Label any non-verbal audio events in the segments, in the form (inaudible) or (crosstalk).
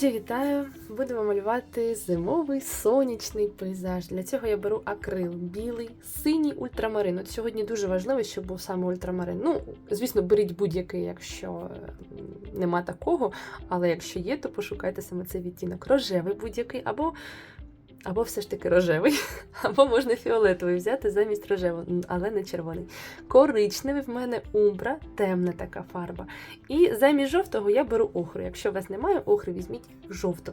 Друзі, вітаю! Будемо малювати зимовий сонячний пейзаж. Для цього я беру акрил білий, синій ультрамарин. От сьогодні дуже важливо, щоб був саме ультрамарин. Ну, звісно, беріть будь-який, якщо е, нема такого, але якщо є, то пошукайте саме цей відтінок. Рожевий будь-який, або, або все ж таки рожевий, (laughs) або можна фіолетовий взяти замість рожевого, але не червоний. Коричневий в мене умбра, темна така фарба. І замість жовтого я беру охру. Якщо у вас немає охри, візьміть жовту.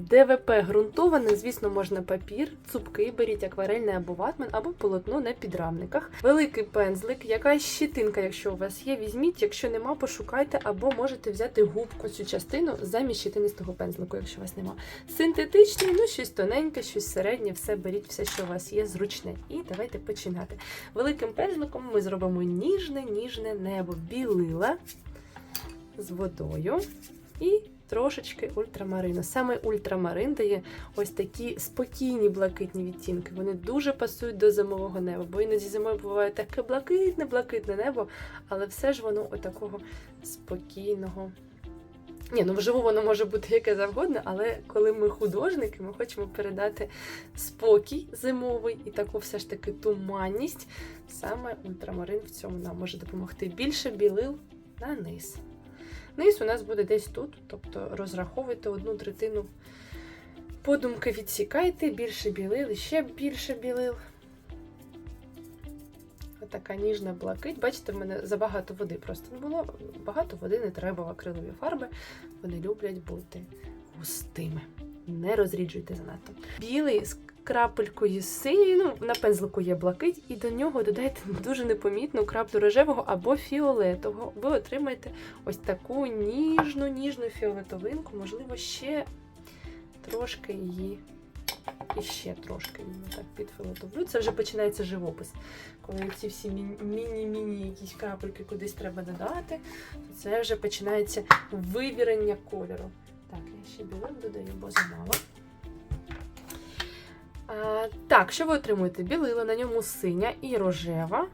ДВП ґрунтоване, звісно, можна папір, цупки, беріть акварельний або ватман, або полотно на підрамниках. Великий пензлик, якась щитинка, якщо у вас є, візьміть, якщо нема, пошукайте, або можете взяти губку цю частину замість щитинистого пензлику, якщо у вас нема. Синтетичний, ну щось тоненьке, щось середнє, все беріть, все, що у вас є, зручне. І давайте починати. Великим пензликом ми зробимо ніжне, ніжне небо, білила з водою і трошечки ультрамарину. Саме ультрамарин дає ось такі спокійні блакитні відтінки. Вони дуже пасують до зимового неба, бо іноді зимою буває таке блакитне, блакитне небо, але все ж воно отакого спокійного. Ні, ну вживу воно може бути яке завгодно, але коли ми художники, ми хочемо передати спокій зимовий і таку все ж таки туманність. Саме ультрамарин в цьому нам може допомогти. Більше білил на низ. Низ у нас буде десь тут, тобто розраховуйте одну третину подумки відсікайте, більше білил, ще більше білил. Така ніжна блакить. Бачите, в мене забагато води просто не було. Багато води не треба в акрилові фарби. Вони люблять бути густими. Не розріджуйте занадто. Білий крапелькою синьої, ну, на пензлику є блакить, і до нього додайте (laughs) дуже непомітну краплю рожевого або фіолетового. Ви отримаєте ось таку ніжну, ніжну фіолетовинку, можливо, ще трошки її. І ще трошки так підфілотовлю. Це вже починається живопис. Коли ці всі міні-міні якісь крапельки кудись треба додати, то це вже починається вивірення кольору. Так, я ще білим додаю, бо замало. А, так, що ви отримуєте? Білила, на ньому синя і рожева.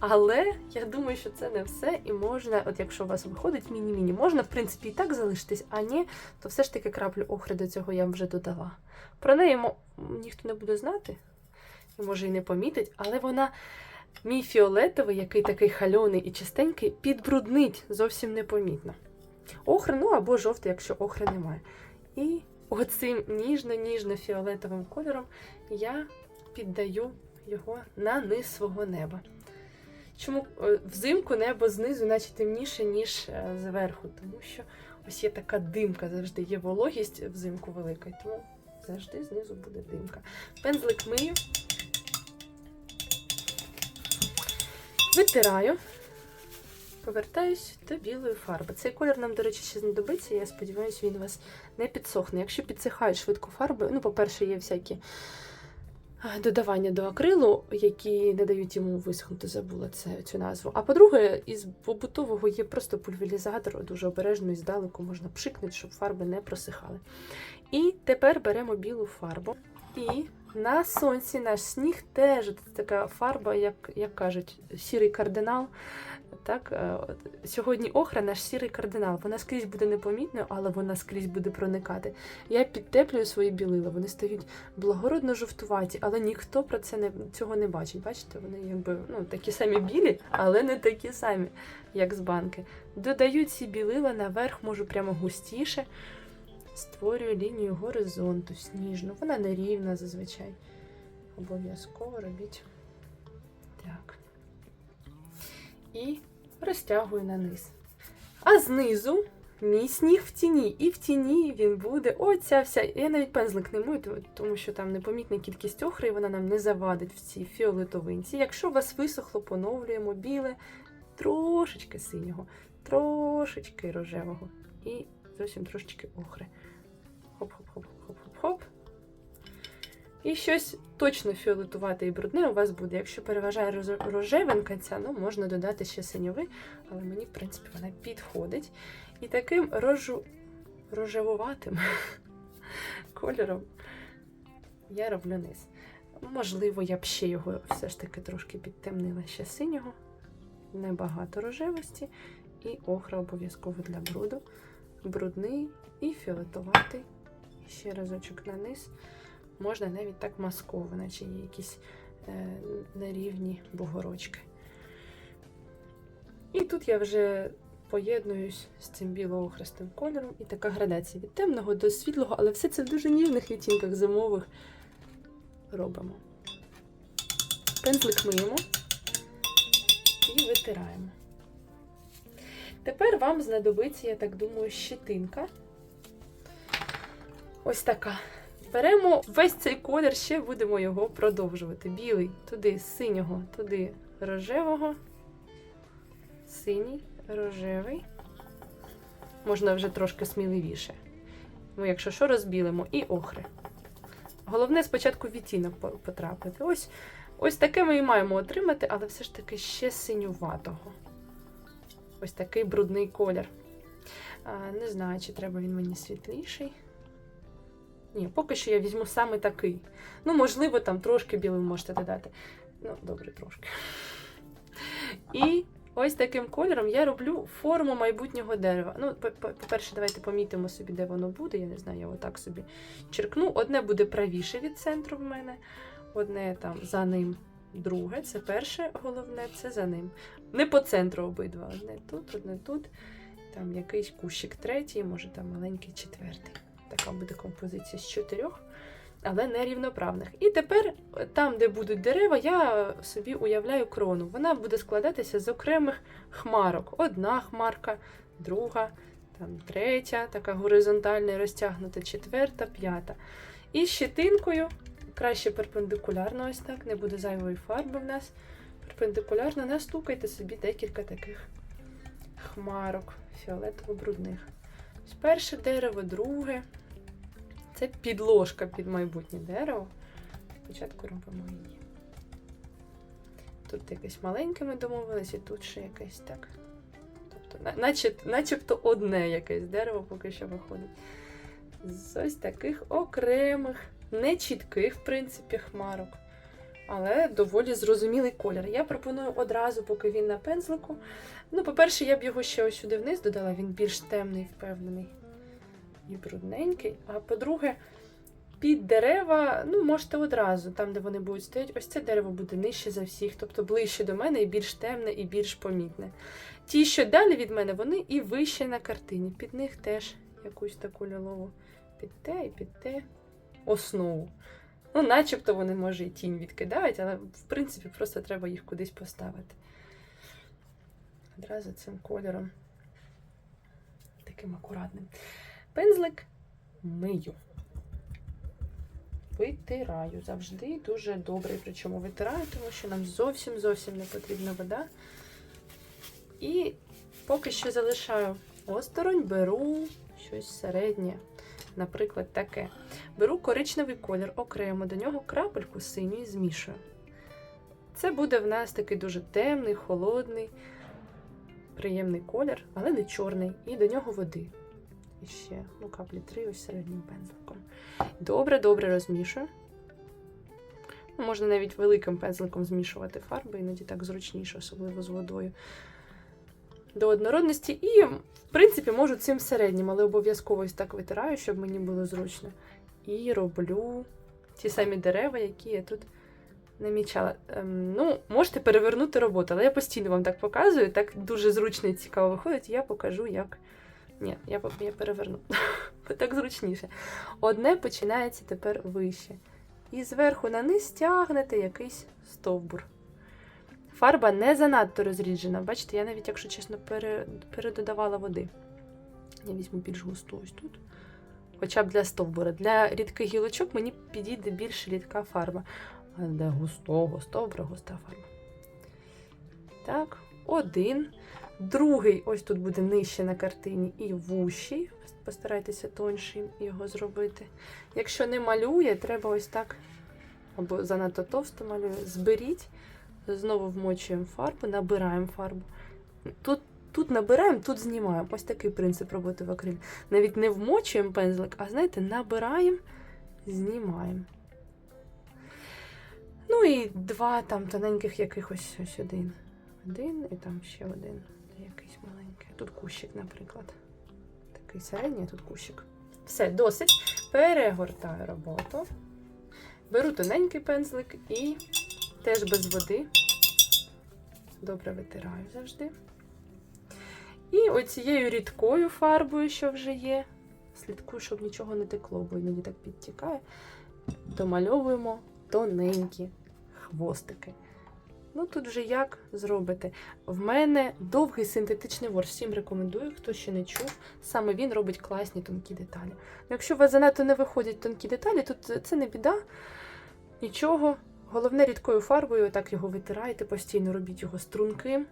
Але я думаю, що це не все. І можна, от якщо у вас виходить міні-міні, можна, в принципі, і так залишитись, а ні, то все ж таки краплю охри до цього я вже додала. Про неї ніхто не буде знати, і може і не помітить, але вона, мій фіолетовий, який такий хальоний і чистенький, підбруднить зовсім непомітно. Охри, ну або жовтий, якщо охри немає. І оцим ніжно-ніжно-фіолетовим кольором я піддаю його на низ свого неба. Чому е, взимку небо знизу, наче темніше, ніж е, зверху, тому що ось є така димка, завжди є вологість взимку велика, тому завжди знизу буде димка. Пензлик мию, витираю, повертаюсь до білої фарби. Цей колір нам, до речі, ще знадобиться. Я сподіваюся, він вас не підсохне. Якщо підсихають швидко фарби, ну, по-перше, є всякі додавання до акрилу, які не дають йому висохнути, забула це, цю назву. А по-друге, із побутового є просто пульверізатор, дуже обережно і здалеку можна пшикнути, щоб фарби не просихали. І тепер беремо білу фарбу. І на сонці наш сніг теж така фарба, як, як кажуть, сірий кардинал. Так, е, Сьогодні охра наш сірий кардинал. Вона скрізь буде непомітною, але вона скрізь буде проникати. Я підтеплюю свої білила, вони стають благородно жовтуваті, але ніхто про це не цього не бачить. Бачите, вони якби ну, такі самі білі, але не такі самі, як з банки. Додаю ці білила наверх, можу прямо густіше. Створюю лінію горизонту сніжну. Вона нерівна зазвичай. Обов'язково робіть так. І розтягую на низ. А знизу мій сніг в тіні. І в тіні він буде. Оця вся. Я навіть пензлик не мию, тому що там непомітна кількість охри, і вона нам не завадить в цій фіолетовинці. Якщо у вас висохло, поновлюємо біле, трошечки синього, трошечки рожевого і зовсім трошечки охри. Хоп-хоп-хоп-хоп-хоп-хоп. І щось точно фіолетувате і брудне у вас буде. Якщо переважає рожевинка ця, ну можна додати ще синьовий, але мені, в принципі, вона підходить. І таким рожу... рожевуватим (laughs) кольором я роблю низ. Можливо, я б ще його все ж таки трошки підтемнила ще синього, небагато рожевості, і охра обов'язково для бруду. брудний і фіолетоватий. Ще разочок на низ. Можна навіть так масково, наче є якісь е, нерівні бугорочки. І тут я вже поєднуюсь з цим біло-охристим кольором, і така градація від темного до світлого, але все це в дуже ніжних відтінках зимових робимо. Пензлик миємо і витираємо. Тепер вам знадобиться, я так думаю, щетинка. Ось така. Беремо весь цей колір, ще будемо його продовжувати. Білий туди, синього, туди рожевого, синій, рожевий. Можна вже трошки сміливіше. Ну, якщо що, розбілимо, і охри. Головне спочатку відтінок потрапити. Ось, ось таке ми і маємо отримати, але все ж таки ще синюватого. Ось такий брудний колір. Не знаю, чи треба він мені світліший. Ні, поки що я візьму саме такий. Ну, можливо, там трошки білим можете додати. Ну, добре, трошки. І ось таким кольором я роблю форму майбутнього дерева. Ну, по- по- по-перше, давайте помітимо собі, де воно буде. Я не знаю, я отак собі черкну. Одне буде правіше від центру в мене, одне там за ним, друге. Це перше головне, це за ним. Не по центру обидва. Одне тут, одне тут. Там якийсь кущик третій, може там маленький четвертий. Така буде композиція з чотирьох, але не рівноправних. І тепер, там, де будуть дерева, я собі уявляю крону. Вона буде складатися з окремих хмарок. Одна хмарка, друга, там третя, така горизонтальна розтягнута, четверта, п'ята. І щетинкою, краще перпендикулярно, ось так, не буде зайвої фарби в нас. Перпендикулярно настукайте собі декілька таких хмарок фіолетово-брудних. Перше дерево, друге. Це підложка під майбутнє дерево. Спочатку робимо її. Тут якесь маленьке ми домовилися, і тут ще якесь так. Тобто, наче, начебто одне якесь дерево поки що виходить. З ось таких окремих, нечітких, в принципі, хмарок. Але доволі зрозумілий колір. Я пропоную одразу, поки він на пензлику. Ну, по-перше, я б його ще ось сюди вниз додала, він більш темний, впевнений і брудненький. А по-друге, під дерева, ну, можете одразу, там, де вони будуть стояти, ось це дерево буде нижче за всіх, тобто ближче до мене і більш темне, і більш помітне. Ті, що далі від мене, вони і вище на картині. Під них теж якусь таку лілову під те і під те основу. Ну, начебто вони, може, і тінь відкидають, але в принципі просто треба їх кудись поставити. Одразу цим кольором таким акуратним. Пензлик мию. Витираю завжди дуже добре. Причому витираю, тому що нам зовсім зовсім не потрібна вода. І поки що залишаю осторонь, беру щось середнє. Наприклад, таке. Беру коричневий колір окремо, до нього крапельку синьої змішую. Це буде в нас такий дуже темний, холодний, приємний колір, але не чорний, і до нього води. І ще ну, каплі три ось середнім пензликом. Добре, добре розмішую. Ну, Можна навіть великим пензликом змішувати фарби, іноді так зручніше, особливо з водою. До однородності. І, в принципі, можу цим середнім, але обов'язково ось так витираю, щоб мені було зручно. І роблю ті самі дерева, які я тут намічала. Ем, ну, можете перевернути роботу, але я постійно вам так показую, так дуже зручно і цікаво виходить. Я покажу, як. Ні, я, я переверну. (laughs) Так зручніше. Одне починається тепер вище. І зверху на низ тягнете якийсь стовбур. Фарба не занадто розріджена. Бачите, я навіть, якщо чесно, пере, передодавала води. Я візьму більш густу ось тут. Хоча б для стовбура. Для рідких гілочок мені підійде більш рідка фарба. А для густого стовбура густа фарба. Так, один. Другий, ось тут буде нижче на картині, і вущий. Постарайтеся тоншим його зробити. Якщо не малює, треба ось так, або занадто товсто малює. Зберіть, знову вмочуємо фарбу, набираємо фарбу. Тут, тут набираємо, тут знімаємо. Ось такий принцип роботи в акрилі. Навіть не вмочуємо пензлик, а знаєте, набираємо, знімаємо. Ну і два там тоненьких якихось ось один. Один і там ще один. Якийсь маленький. Тут кущик, наприклад. такий середній, тут кущик. Все, досить. Перегортаю роботу. Беру тоненький пензлик і теж без води. Добре витираю завжди. І оцією рідкою фарбою, що вже є, слідкую, щоб нічого не текло, бо іноді так підтікає. Домальовуємо тоненькі хвостики. Ну, тут вже як зробити? В мене довгий синтетичний ворс. Всім рекомендую, хто ще не чув. Саме він робить класні тонкі деталі. Якщо у вас занадто не виходять тонкі деталі, тут це не біда. Нічого. Головне рідкою фарбою, отак його витирайте, постійно робіть його струнким.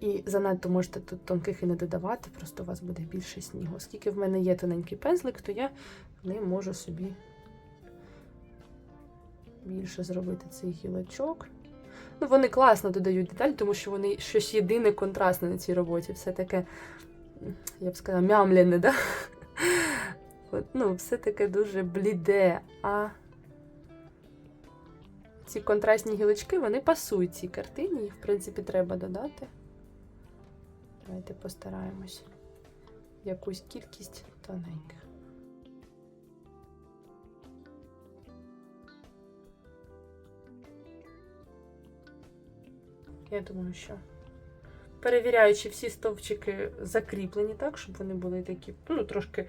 І занадто можете тут тонких і не додавати, просто у вас буде більше снігу. Оскільки в мене є тоненький пензлик, то я ним можу собі більше зробити цей гілочок. Ну, вони класно додають деталь, тому що вони щось єдине контрастне на цій роботі. Все таке, я б сказала, мямляне, да? От, ну, все таке дуже бліде. А ці контрастні гілочки, вони пасують цій картині, їх, в принципі, треба додати. Давайте постараємось якусь кількість тоненьких. Я думаю, що перевіряючи всі стовпчики закріплені так, щоб вони були такі, ну, трошки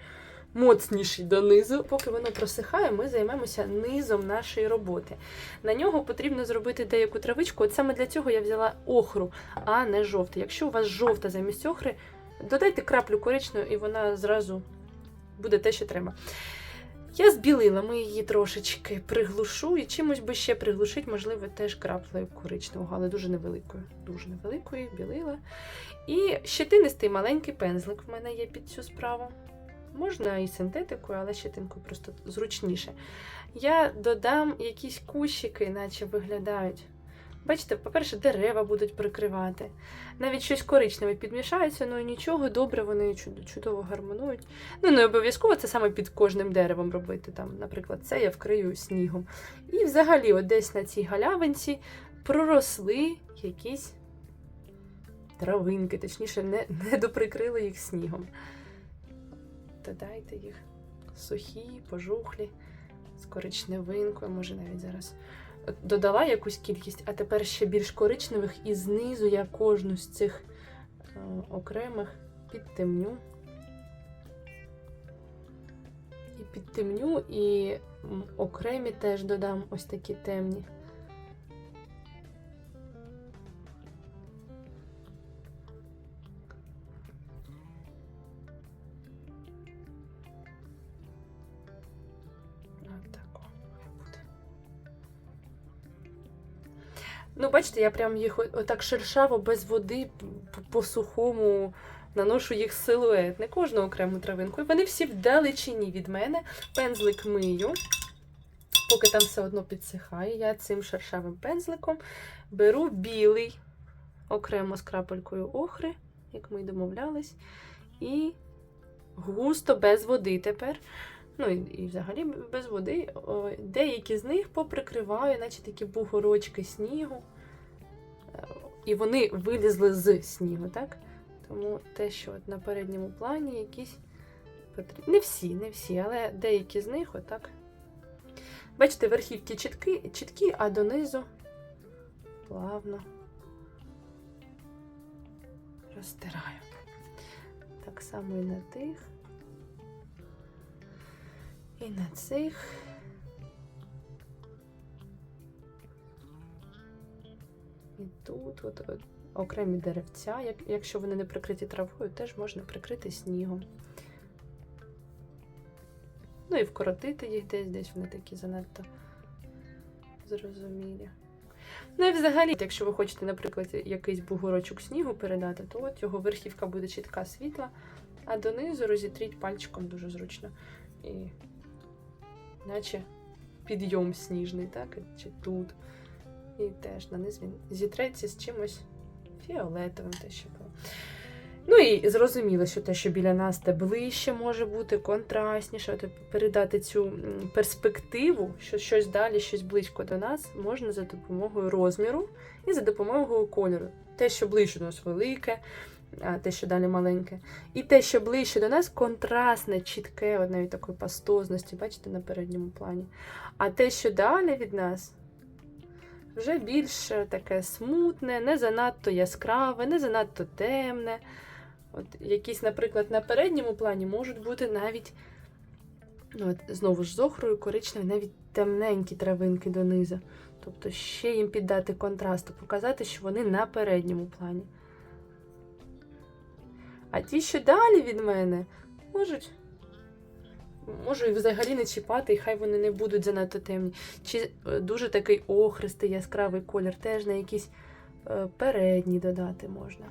моцніші донизу. Поки воно просихає, ми займемося низом нашої роботи. На нього потрібно зробити деяку травичку. От саме для цього я взяла охру, а не жовтий. Якщо у вас жовта замість охри, додайте краплю коричневої, і вона зразу буде те, що треба. Я збілила, ми її трошечки приглушу і чимось би ще приглушити, можливо, теж краплею коричневого, але дуже невеликою. Дуже невеликою, білила. І щетинистий маленький пензлик в мене є під цю справу. Можна і синтетикою, але щетинкою просто зручніше. Я додам якісь кущики, наче виглядають. Бачите, по-перше, дерева будуть прикривати. Навіть щось коричневе підмішається, ну і нічого, добре, вони чудово гармонують. Ну, не обов'язково це саме під кожним деревом робити. Там, наприклад, це я вкрию снігом. І взагалі, десь на цій галявинці проросли якісь травинки, точніше, не, не доприкрили їх снігом. Додайте їх сухі, пожухлі, з коричневинкою, може навіть зараз додала якусь кількість, а тепер ще більш коричневих, і знизу я кожну з цих е, окремих підтемню. І підтемню, і окремі теж додам ось такі темні. Ну, бачите, я прям їх отак шершаво, без води, по сухому наношу їх силует, не кожну окрему травинку. Вони всі вдалечині від мене. Пензлик мию, поки там все одно підсихає. Я цим шершавим пензликом беру білий окремо з крапелькою охри, як ми й домовлялись, і густо без води тепер. Ну і, взагалі без води. Деякі з них поприкриваю, наче такі бугорочки снігу. Е, І вони вилізли з снігу, так? Тому те, що от на передньому плані якісь. Не всі, не всі, але деякі з них отак. Бачите, верхівки чіткі, чіткі, а донизу плавно розтираю. Так само і на тих. І на цих. І тут от, от, окремі деревця, як, якщо вони не прикриті травою, теж можна прикрити снігом. Ну і вкоротити їх десь, десь вони такі занадто зрозумілі. Ну і взагалі, якщо ви хочете, наприклад, якийсь бугорочок снігу передати, то от його верхівка буде чітка світла, а донизу розітріть пальчиком дуже зручно. І наче підйом сніжний, так? Чи тут. І теж на низ він зітреться з чимось фіолетовим, те, що було. Ну і зрозуміло, що те, що біля нас те ближче може бути, контрастніше, от передати цю перспективу, що щось далі, щось близько до нас, можна за допомогою розміру і за допомогою кольору. Те, що ближче у нас велике, те, що далі маленьке. І те, що ближче до нас, контрастне, чітке, навіть такої пастозності, бачите, на передньому плані. А те, що далі від нас, вже більш таке смутне, не занадто яскраве, не занадто темне. От якісь, наприклад, на передньому плані можуть бути навіть, ну, от, знову ж з охрою, коричневі, навіть темненькі травинки донизу. Тобто ще їм піддати контрасту, показати, що вони на передньому плані. А ті, що далі від мене, можуть. Можу і взагалі не чіпати, і хай вони не будуть занадто темні. Чи е, дуже такий охристий яскравий колір, теж на якісь е, передні додати можна.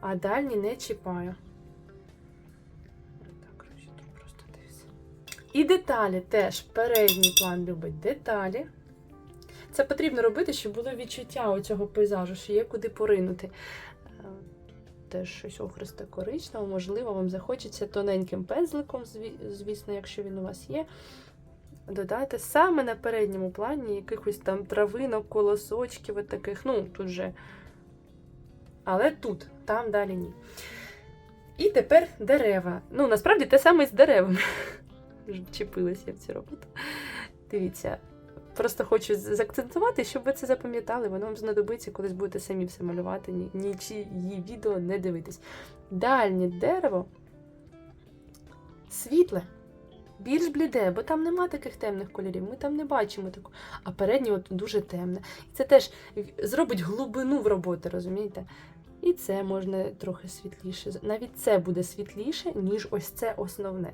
А дальні не чіпаю. Так, тут просто дивись. І деталі теж. Передній план любить деталі. Це потрібно робити, щоб було відчуття у цього пейзажу, що є куди поринути. Теж щось охристе коричневе, можливо, вам захочеться тоненьким пензликом, звісно, якщо він у вас є. Додати саме на передньому плані якихось там травинок, колосочків, таких, ну, тут же. Але тут, там далі ні. І тепер дерева. Ну, насправді те саме з деревами. (laughs) Вчепилася я в цю роботу. Дивіться, просто хочу заакцентувати, щоб ви це запам'ятали. Воно вам знадобиться, колись будете самі все малювати, ні, нічиї відео не дивитись. Дальнє дерево світле, більш бліде, бо там нема таких темних кольорів. Ми там не бачимо таку. А переднє от дуже темне. І це теж зробить глибину в роботи, розумієте? І це можна трохи світліше. Навіть це буде світліше, ніж ось це основне.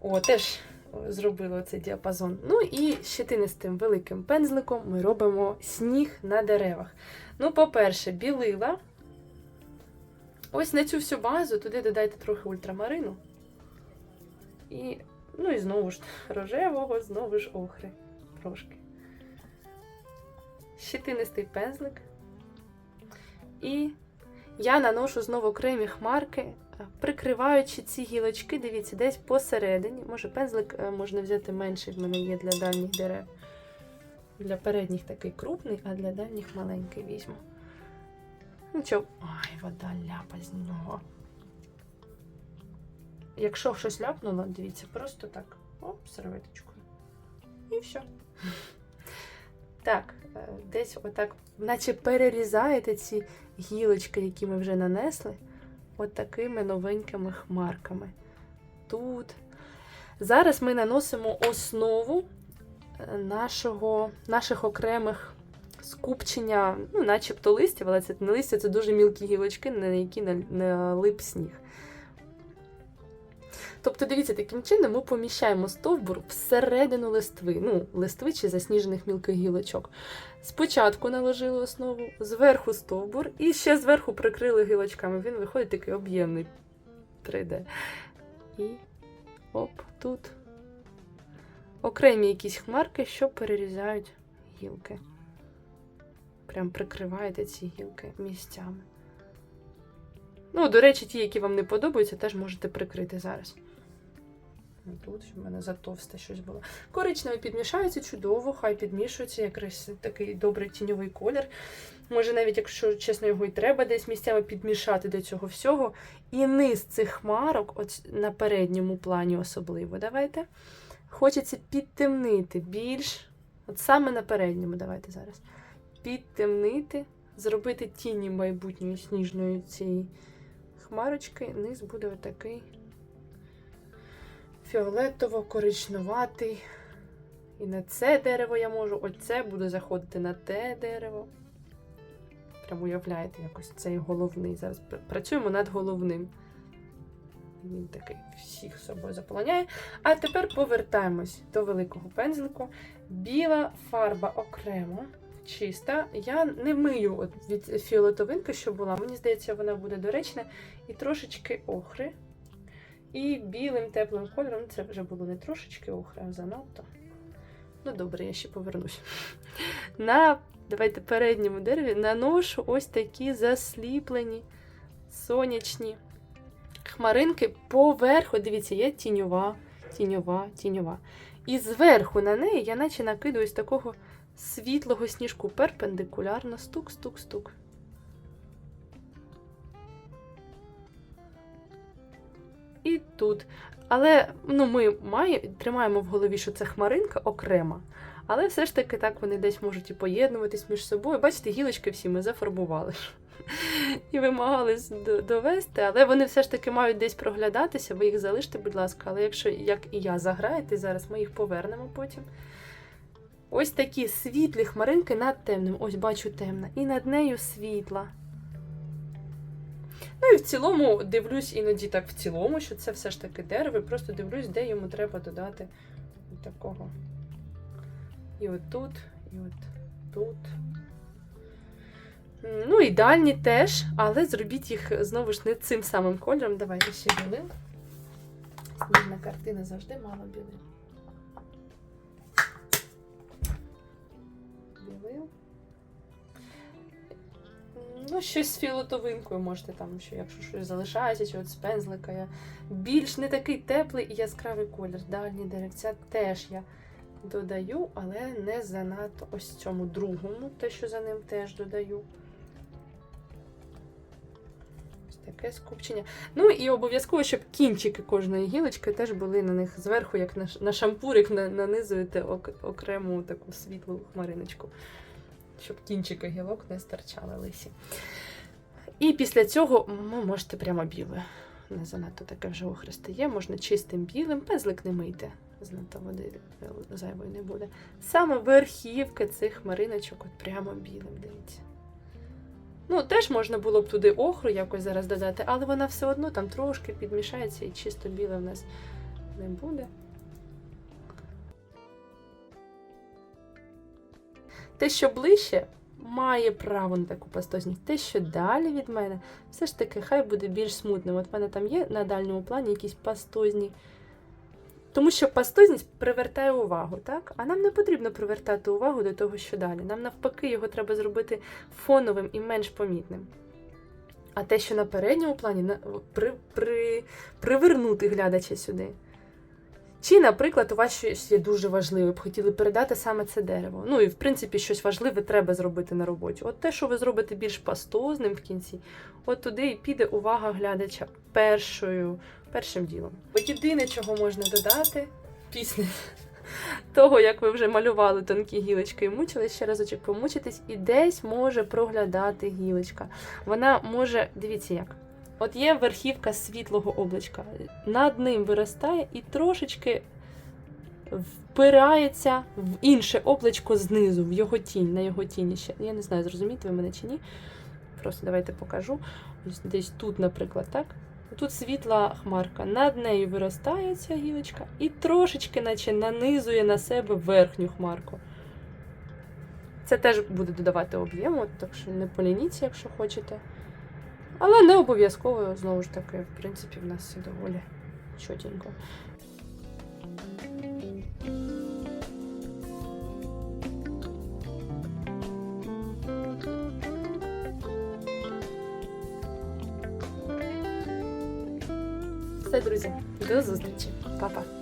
О, теж зробила цей діапазон. Ну і щетинистим великим пензликом ми робимо сніг на деревах. Ну, по-перше, білила. Ось на цю всю базу туди додайте трохи ультрамарину. І, ну і знову ж рожевого, знову ж охри. Трошки. Щетинистий пензлик. І я наношу знову окремі хмарки, прикриваючи ці гілочки, дивіться, десь посередині. Може, пензлик е, можна взяти менший, в мене є для дальніх дерев. Для передніх такий крупний, а для дальніх маленький візьму. Нічого. Ай, вода ляпа з нього. Якщо щось ляпнуло, дивіться, просто так. Оп, серветочкою. І все. Так, е, десь отак, наче перерізаєте ці гілочки, які ми вже нанесли, от такими новенькими хмарками. Тут. Зараз ми наносимо основу е, нашого, наших окремих скупчення, ну, начебто листів, але це не листя, це дуже мілкі гілочки, на які налип сніг. Тобто, дивіться, таким чином ми поміщаємо стовбур всередину листви, ну, листви чи засніжених мілких гілочок. Спочатку наложили основу, зверху стовбур і ще зверху прикрили гілочками. Він виходить такий об'ємний 3D. І оп, тут окремі якісь хмарки, що перерізають гілки. Прям прикриваєте ці гілки місцями. Ну, до речі, ті, які вам не подобаються, теж можете прикрити зараз. Тут в мене затовсте щось було. Коричневий підмішається чудово, хай підмішується якраз такий добрий тіньовий колір. Може, навіть, якщо чесно, його і треба десь місцями підмішати до цього всього. І низ цих хмарок, от на передньому плані особливо, давайте. Хочеться підтемнити більш. От саме на передньому, давайте зараз. Підтемнити, зробити тіні майбутньої сніжної цієї хмарочки. Низ буде отакий фіолетово-коричнуватий. І на це дерево я можу, оце буде заходити на те дерево. Прям уявляєте, якось цей головний. Зараз працюємо над головним. Він такий всіх собою заполоняє. А тепер повертаємось до великого пензлику. Біла фарба окремо, чиста. Я не мию від фіолетовинки, що була. Мені здається, вона буде доречна. І трошечки охри. І білим теплим кольором, це вже було не трошечки охри, а занадто. Ну, добре, я ще повернусь. (laughs) На давайте передньому дереві наношу ось такі засліплені сонячні хмаринки поверху. Дивіться, є тіньова, тіньова, тіньова. І зверху на неї я наче накидаю ось такого світлого сніжку перпендикулярно, стук-стук-стук. Тут. Але ну, ми має, тримаємо в голові, що це хмаринка окрема. Але все ж таки так вони десь можуть і поєднуватись між собою. Бачите, гілочки всі ми зафарбували. (laughs) І вимагались довести, але вони все ж таки мають десь проглядатися, ви їх залиште, будь ласка. Але якщо, як і я, заграєте, зараз ми їх повернемо потім. Ось такі світлі хмаринки над темним. Ось бачу темна. І над нею світла. Ну і в цілому дивлюсь іноді так в цілому, що це все ж таки дерево. Просто дивлюсь, де йому треба додати такого. І от тут, і от тут. Ну і дальні теж, але зробіть їх знову ж не цим самим кольором. Давайте ще білим. Сніжна картина завжди мала білим. Білим. Ну, щось з фіолетовинкою можете там, що якщо щось залишається, чи от з пензлика. Я... Більш не такий теплий і яскравий колір. Дальні деревця теж я додаю, але не занадто ось цьому другому, те, що за ним теж додаю. Ось таке скупчення. Ну і обов'язково, щоб кінчики кожної гілочки теж були на них зверху, як на, шампурик на- нанизуєте ок- окрему таку світлу хмариночку, щоб кінчики гілок не стирчали лисі. І після цього ви можете прямо біле. Не занадто таке вже охристе є, можна чистим білим, пензлик не мийте, занадто води е, зайвої не буде. Саме верхівки цих хмариночок от прямо білим, дивіться. Ну, теж можна було б туди охру якось зараз додати, але вона все одно там трошки підмішається і чисто біле в нас не буде. Те, що ближче, має право на таку пастозність. Те, що далі від мене, все ж таки, хай буде більш смутним. От в мене там є на дальньому плані якісь пастозні. Тому що пастозність привертає увагу, так? А нам не потрібно привертати увагу до того, що далі. Нам навпаки його треба зробити фоновим і менш помітним. А те, що на передньому плані, при, при, привернути глядача сюди. Чи, наприклад, у вас щось є дуже важливе, б хотіли передати саме це дерево. Ну і в принципі щось важливе треба зробити на роботі. От те, що ви зробите більш пастозним в кінці, от туди і піде увага глядача першою, першим ділом. Єдине, чого можна додати після того, як ви вже малювали тонкі гілочки і мучили, ще разочок помучитись, і десь може проглядати гілочка. Вона може, дивіться як. От є верхівка світлого облачка, над ним виростає і трошечки впирається в інше облачко знизу, в його тінь, на його тіні ще. Я не знаю, зрозумієте ви мене чи ні. Просто давайте покажу. Ось десь тут, наприклад, так. Тут світла хмарка, над нею виростає ця гілочка і трошечки, наче нанизує на себе верхню хмарку. Це теж буде додавати об'єму, так що не полініться, якщо хочете. Але не обов'язково, знову ж таки, в принципі, в нас все доволі чотенько. Все, друзі, до зустрічі. Па-па.